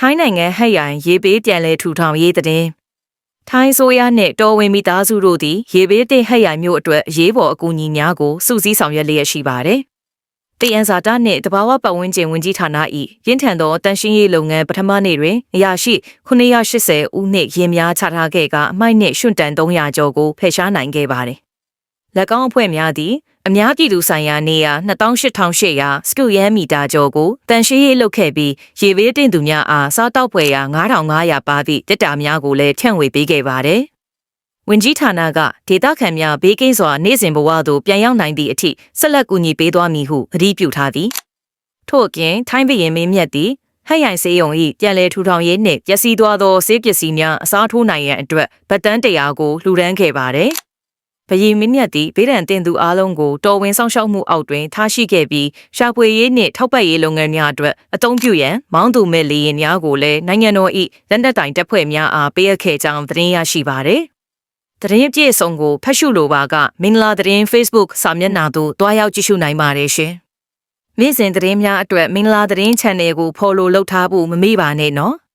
ထိုင်းနိုင်ငံဟက်ရိုင်ရေဘေးပြန်လည်ထူထောင်ရေးတဲ့ထိုင်းဆိုရနှင့်တော်ဝင်မိသားစုတို့သည်ရေဘေးတင်ဟက်ရိုင်မြို့အတွက်အရေးပေါ်အကူအညီများကိုစုစည်းဆောင်ရွက်လျက်ရှိပါတယ်။တယန်ဇာတာနှင့်တဘာဝပတ်ဝန်းကျင်ဝန်ကြီးဌာန၏ရင်းထန်သောတန်ရှင်းရေးလုပ်ငန်းပထမနေ့တွင်အရာရှိ980ဦးနှင့်ရင်များချထားခဲ့ကအမိုက်နှင့်ရွှွန့်တန်300ကျော်ကိုဖယ်ရှားနိုင်ခဲ့ပါတယ်။၎ င်းအဖွဲ့များသည်အများပြည်သူဆိုင်ရာနေရာ28800စကုရန်မီတာကျော်ကိုတန်ရှင်းရေးလုပ်ခဲ့ပြီးရေဘေးတင်သူများအားစားတောက်ဖွယ်ရာ9500ပါသည့်တက်တာများကိုလည်းထန့်ဝေပေးခဲ့ပါတယ်။ဝင်ကြီးဌာနကဒေတာခန်များဘေးကင်းစွာနေစဉ်ဘဝသို့ပြန်ရောက်နိုင်သည့်အထိဆက်လက်ကူညီပေးသွားမည်ဟုအတည်ပြုထားသည်။ထို့အပြင်ထိုင်းဘရင်မင်းမြတ်သည်ဟက်ရိုင်စေးရုံ၏ပြန်လည်ထူထောင်ရေးနှင့်ပျက်စီးသွားသောဆေးပစ္စည်းများအစားထိုးနိုင်ရန်အတွက်ဗတ်တန်းတရားကိုလှူဒန်းခဲ့ပါတယ်။ ဘရီမင်းမြတ်သည်ဗေဒံတင်သူအားလုံးကိုတော်ဝင်ဆောင်ရှောက်မှုအောက်တွင်ထားရှိခဲ့ပြီးရှာဖွေရေးနှင့်ထောက်ပံ့ရေးလုပ်ငန်းများအတွက်အသုံးပြုရန်မောင်းသူမဲ့လေယာဉ်များကိုလည်းနိုင်ငံတော်၏လက်နက်တိုင်တပ်ဖွဲ့များအားပေးအပ်ခဲ့ကြောင်းသတင်းရရှိပါသည်။သတင်းပြည့်စုံကိုဖတ်ရှုလိုပါကမင်္ဂလာသတင်း Facebook စာမျက်နှာသို့တွားရောက်ကြည့်ရှုနိုင်ပါတယ်ရှင်။နေ့စဉ်သတင်းများအတွက်မင်္ဂလာသတင်း channel ကို follow လုပ်ထားဖို့မမေ့ပါနဲ့နော်။